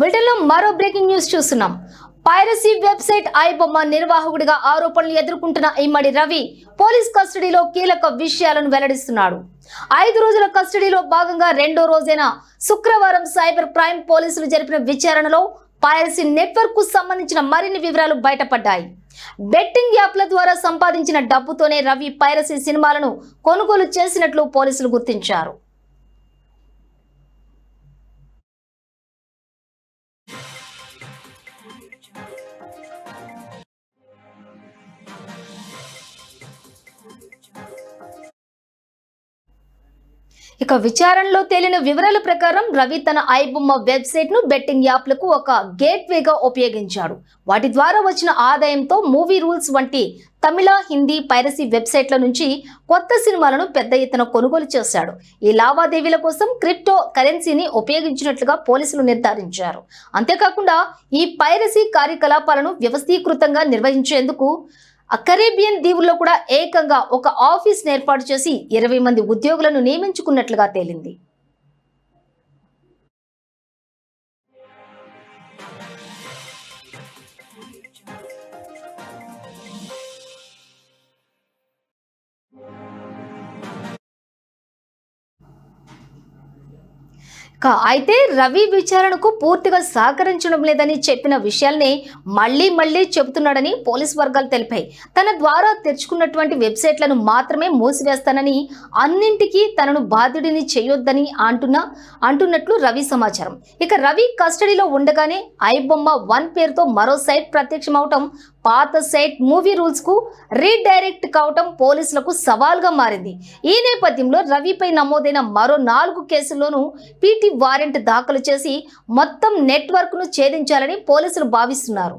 బ్రిటన్లో మరో breaking news చూస్తున్నాం. పైరసీ వెబ్సైట్ ఐబొమ్మ నిర్వాహకుడిగా ఆరోపణలు ఎదుర్కొంటున్న ఇమ్మడి రవి పోలీస్ కస్టడీలో కీలక విషయాలను వెల్లడిస్తున్నాడు. ఐదు రోజుల కస్టడీలో భాగంగా రెండో రోజైన శుక్రవారం సైబర్ క్రైమ్ పోలీసులు జరిపిన విచారణలో పైరసీ నెట్వర్క్కు సంబంధించిన మరిన్ని వివరాలు బయటపడ్డాయి. బెట్టింగ్ యాప్ల ద్వారా సంపాదించిన డబ్బుతోనే రవి పైరసీ సినిమాలను కొనుగోలు చేసినట్లు పోలీసులు గుర్తించారు. ఇక విచారణలో తేలిన వివరాల ప్రకారం రవి తన ఐబొమ్మ వెబ్సైట్ను బెట్టింగ్ యాప్లకు ఒక గేట్వేగా ఉపయోగించాడు. వాటి ద్వారా వచ్చిన ఆదాయంతో మూవీ రూల్స్ వంటి తమిళ హిందీ పైరసీ వెబ్సైట్ల నుంచి కొత్త సినిమాలను పెద్ద ఎత్తున కొనుగోలు చేశాడు. ఈ లావాదేవీల కోసం క్రిప్టో కరెన్సీని ఉపయోగించినట్లుగా పోలీసులు నిర్ధారించారు. అంతేకాకుండా ఈ పైరసీ కార్యకలాపాలను వ్యవస్థీకృతంగా నిర్వహించేందుకు కరేబియన్ దీవుల్లో కూడా ఏకంగా ఒక ఆఫీస్ ఏర్పాటు చేసి ఇరవై మంది ఉద్యోగులను నియమించుకున్నట్లుగా తేలింది. అయితే రవి విచారణకు పూర్తిగా సహకరించడం లేదని చెప్పిన విషయాల్ని మళ్ళీ మళ్ళీ చెబుతున్నాడని పోలీస్ వర్గాలు తెలిపాయి. తన ద్వారా తెరుచుకున్నటువంటి వెబ్సైట్లను మాత్రమే మూసివేస్తానని అన్నింటికీ తనను బాధ్యుడిని చేయొద్దని అంటున్నా అంటున్నట్లు రవి సమాచారం. ఇక రవి కస్టడీలో ఉండగానే ఐబొమ్మ వన్ పేరుతో మరో సైట్ ప్రత్యక్షమవటం పాత సైట్ మూవీ రూల్స్కు రీడైరెక్ట్ కావటం పోలీసులకు సవాల్గా మారింది. ఈ నేపథ్యంలో రవిపై నమోదైన మరో నాలుగు కేసుల్లోనూ పీటీ వారెంట్ దాఖలు చేసి మొత్తం నెట్వర్క్ను ఛేదించాలని పోలీసులు భావిస్తున్నారు.